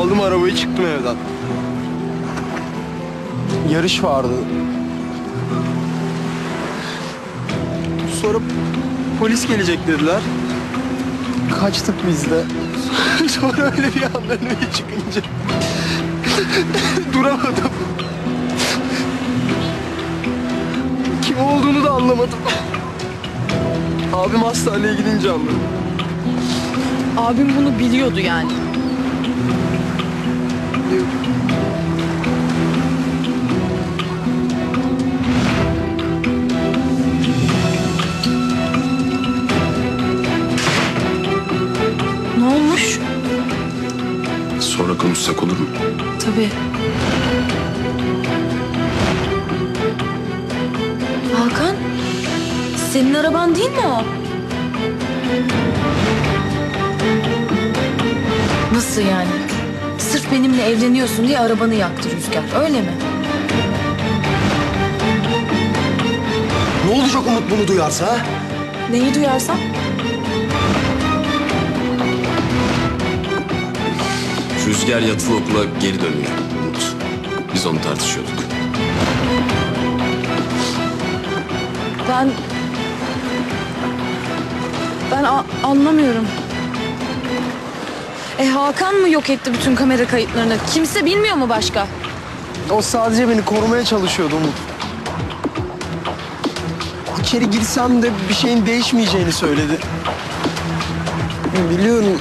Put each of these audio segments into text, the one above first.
Aldım arabayı çıktım evden. Yarış vardı. Sonra polis gelecek dediler. Kaçtık biz de. Sonra öyle bir anda önüme çıkınca duramadım. Kim olduğunu da anlamadım. Abim hastaneye gidince anladım. Abim bunu biliyordu yani. Ne olmuş? Sonra konuşsak olur mu? Tabii. Hakan, senin araban değil mi o? Nasıl yani? Sırf benimle evleniyorsun diye arabanı yaktı Rüzgar, öyle mi? Ne olacak Umut bunu duyarsa ha? Neyi duyarsam? Rüzgar yatılı okula geri dönüyor Umut. Biz onu tartışıyorduk. Ben... Ben a- anlamıyorum. E Hakan mı yok etti bütün kamera kayıtlarını? Kimse bilmiyor mu başka? O sadece beni korumaya çalışıyordu Umut. İçeri girsem de bir şeyin değişmeyeceğini söyledi. Biliyorum.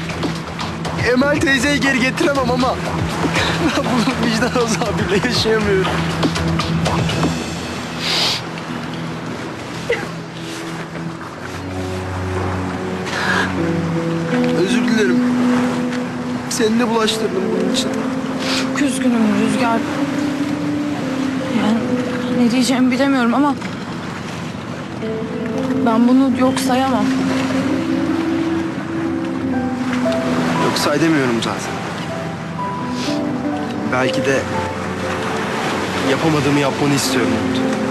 Emel teyzeyi geri getiremem ama ben bu vicdan azabıyla yaşayamıyorum. Seni de bulaştırdım bunun için. Çok üzgünüm Rüzgar. Yani ne diyeceğimi bilemiyorum ama... Ben bunu yok sayamam. Yok say demiyorum zaten. Belki de yapamadığımı yapmanı istiyorum Umut.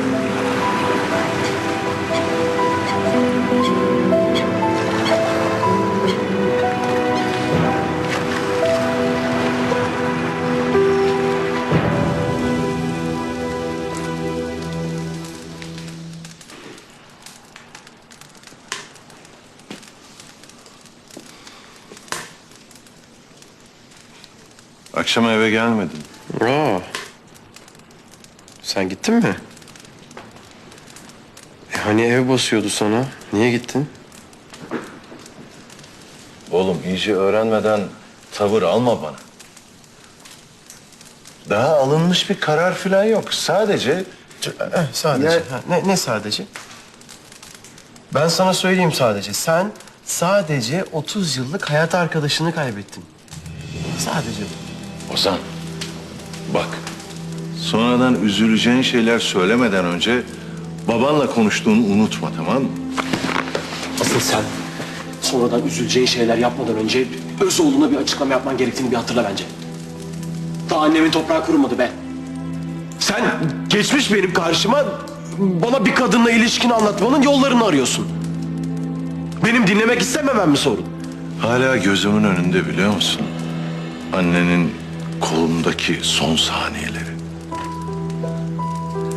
Akşam eve gelmedin. Aa. Sen gittin mi? E hani ev basıyordu sana. Niye gittin? Oğlum iyice öğrenmeden tavır alma bana. Daha alınmış bir karar falan yok. Sadece Eh, sadece. Ya- Ha, ne, ne sadece? Ben sana söyleyeyim sadece. Sen sadece 30 yıllık hayat arkadaşını kaybettin. Sadece. Ozan bak sonradan üzüleceğin şeyler söylemeden önce babanla konuştuğunu unutma tamam mı? Asıl sen sonradan üzüleceğin şeyler yapmadan önce öz oğluna bir açıklama yapman gerektiğini bir hatırla bence. Daha annemin toprağı kurumadı be. Sen geçmiş benim karşıma bana bir kadınla ilişkini anlatmanın yollarını arıyorsun. Benim dinlemek istememem mi sorun? Hala gözümün önünde biliyor musun? Annenin kolumdaki son saniyeleri.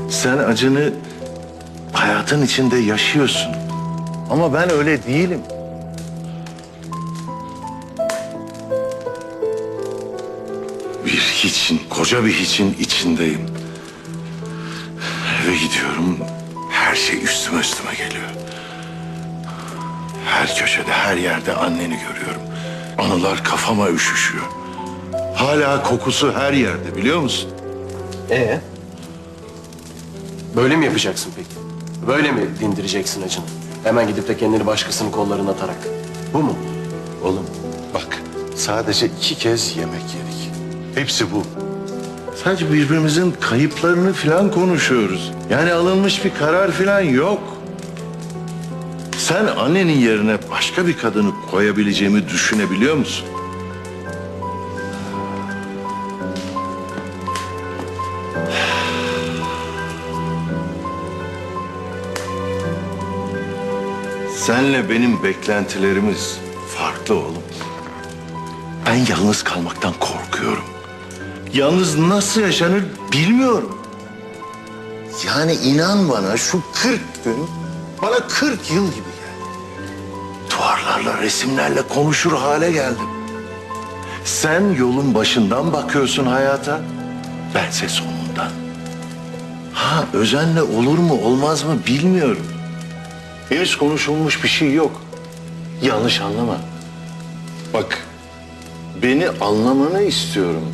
Sen acını hayatın içinde yaşıyorsun. Ama ben öyle değilim. Bir hiçin, koca bir hiçin içindeyim. Eve gidiyorum, her şey üstüme üstüme geliyor. Her köşede, her yerde anneni görüyorum. Anılar kafama üşüşüyor. Hala kokusu her yerde biliyor musun? Ee? Böyle mi yapacaksın peki? Böyle mi dindireceksin acını? Hemen gidip de kendini başkasının kollarına atarak. Bu mu? Oğlum bak sadece iki kez yemek yedik. Hepsi bu. Sadece birbirimizin kayıplarını falan konuşuyoruz. Yani alınmış bir karar falan yok. Sen annenin yerine başka bir kadını koyabileceğimi düşünebiliyor musun? Senle benim beklentilerimiz farklı oğlum. Ben yalnız kalmaktan korkuyorum. Yalnız nasıl yaşanır bilmiyorum. Yani inan bana şu 40 gün bana 40 yıl gibi geldi. Duvarlarla, resimlerle konuşur hale geldim. Sen yolun başından bakıyorsun hayata, bense sonundan. Ha özenle olur mu olmaz mı bilmiyorum. Henüz konuşulmuş bir şey yok. Yanlış anlama. Bak beni anlamanı istiyorum.